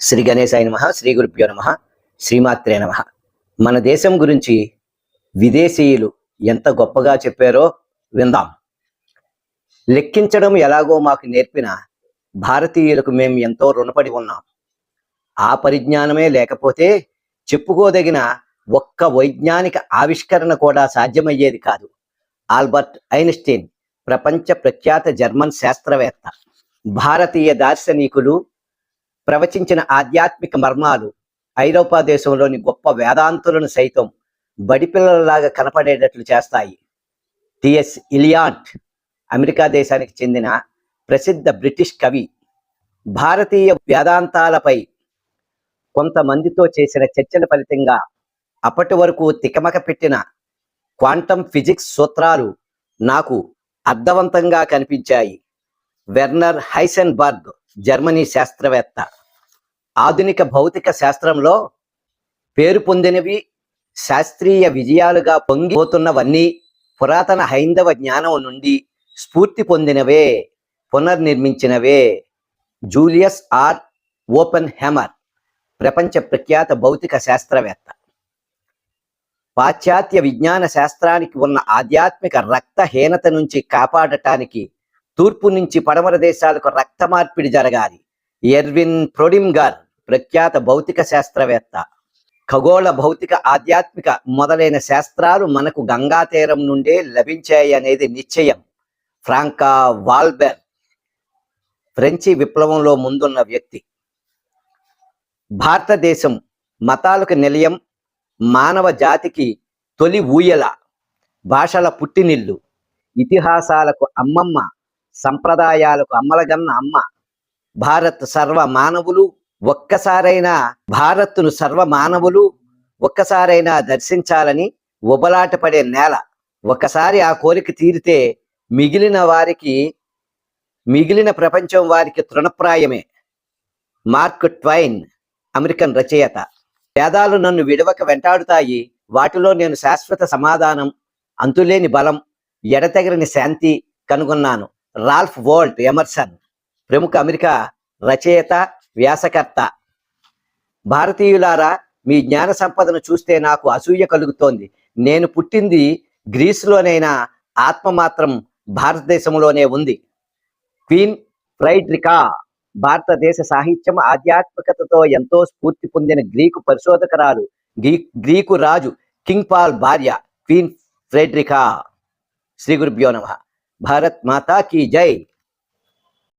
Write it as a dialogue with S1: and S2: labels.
S1: శ్రీ గణేశాయ నమ శ్రీ గురుభ్యో నమ శ్రీమాత్రే నమ. మన దేశం గురించి విదేశీయులు ఎంత గొప్పగా చెప్పారో విందాం. లెక్కించడం ఎలాగో మాకు నేర్పిన భారతీయులకు మేము ఎంతో రుణపడి ఉన్నాం. ఆ పరిజ్ఞానమే లేకపోతే చెప్పుకోదగిన ఒక్క వైజ్ఞానిక ఆవిష్కరణ కూడా సాధ్యమయ్యేది కాదు. ఆల్బర్ట్ ఐన్స్టీన్ ప్రపంచ ప్రఖ్యాత జర్మన్ శాస్త్రవేత్త భారతీయ దార్శనికులు ప్రవచించిన ఆధ్యాత్మిక మర్మాలు ఐరోపా దేశంలోని గొప్ప వేదాంతులను సైతం బడిపిల్లలలాగా కనపడేటట్లు చేస్తాయి. టిఎస్ ఇలియాంట్ అమెరికా దేశానికి చెందిన ప్రసిద్ధ బ్రిటిష్ కవి భారతీయ వేదాంతాలపై కొంతమందితో చేసిన చర్చల ఫలితంగా అప్పటి వరకు తికమక పెట్టిన క్వాంటం ఫిజిక్స్ సూత్రాలు నాకు అర్థవంతంగా కనిపించాయి. వెర్నర్ హైసెన్బర్గ్ జర్మనీ శాస్త్రవేత్త. ఆధునిక భౌతిక శాస్త్రంలో పేరు పొందినవి శాస్త్రీయ విజయాలుగా పొంగిపోతున్నవన్నీ పురాతన హైందవ జ్ఞానం నుండి స్ఫూర్తి పొందినవే పునర్నిర్మించినవే. జూలియస్ ఆర్ ఓపెన్ హెమర్ ప్రపంచ ప్రఖ్యాత భౌతిక శాస్త్రవేత్త. పాశ్చాత్య విజ్ఞాన శాస్త్రానికి ఉన్న ఆధ్యాత్మిక రక్తహీనత నుంచి కాపాడటానికి తూర్పు నుంచి పడమర దేశాలకు రక్త మార్పిడి జరగాలి. ఎర్విన్ ప్రొడిమ్గర్ ప్రఖ్యాత భౌతిక శాస్త్రవేత్త. ఖగోళ భౌతిక ఆధ్యాత్మిక మొదలైన శాస్త్రాలు మనకు గంగా తీరం నుండే లభించాయి అనేది నిశ్చయం. ఫ్రాంకా వాల్బెర్ ఫ్రెంచి విప్లవంలో ముందున్న వ్యక్తి. భారతదేశం మతాలకు నిలయం మానవ జాతికి తొలి ఊయల భాషల పుట్టినిల్లు ఇతిహాసాలకు అమ్మమ్మ సంప్రదాయాలకు అమ్మలగన్న అమ్మ భారత్ సర్వ మానవులు ఒక్కసారైనా భారత్ను సర్వమానవులు ఒక్కసారైనా దర్శించాలని ఉబలాటపడే నేల. ఒకసారి ఆ కోరిక తీరితే మిగిలిన వారికి మిగిలిన ప్రపంచం వారికి తృణప్రాయమే. మార్క్ ట్వైన్ అమెరికన్ రచయిత. వేదాలు నన్ను విడవక వెంటాడుతాయి. వాటిలో నేను శాశ్వత సమాధానం అంతులేని బలం ఎడతెగరని శాంతి కనుగొన్నాను. రాల్ఫ్ వోల్ట్ ఎమర్సన్ ప్రముఖ అమెరికా రచయిత వ్యాసకర్త. భారతీయులారా మీ జ్ఞాన సంపదను చూస్తే నాకు అసూయ కలుగుతోంది. నేను పుట్టింది గ్రీసులోనైనా ఆత్మ మాత్రం భారతదేశంలోనే ఉంది. క్వీన్ ఫ్రైడ్రికా భారతదేశ సాహిత్యం ఆధ్యాత్మికతతో ఎంతో స్ఫూర్తి పొందిన గ్రీకు పరిశోధకరాలు గ్రీ- గ్రీకు రాజు కింగ్ పాల్ భార్య క్వీన్ ఫ్రెడ్రికా. శ్రీ గురుభ్యో నమ. భారత్ మాతా కీ జై.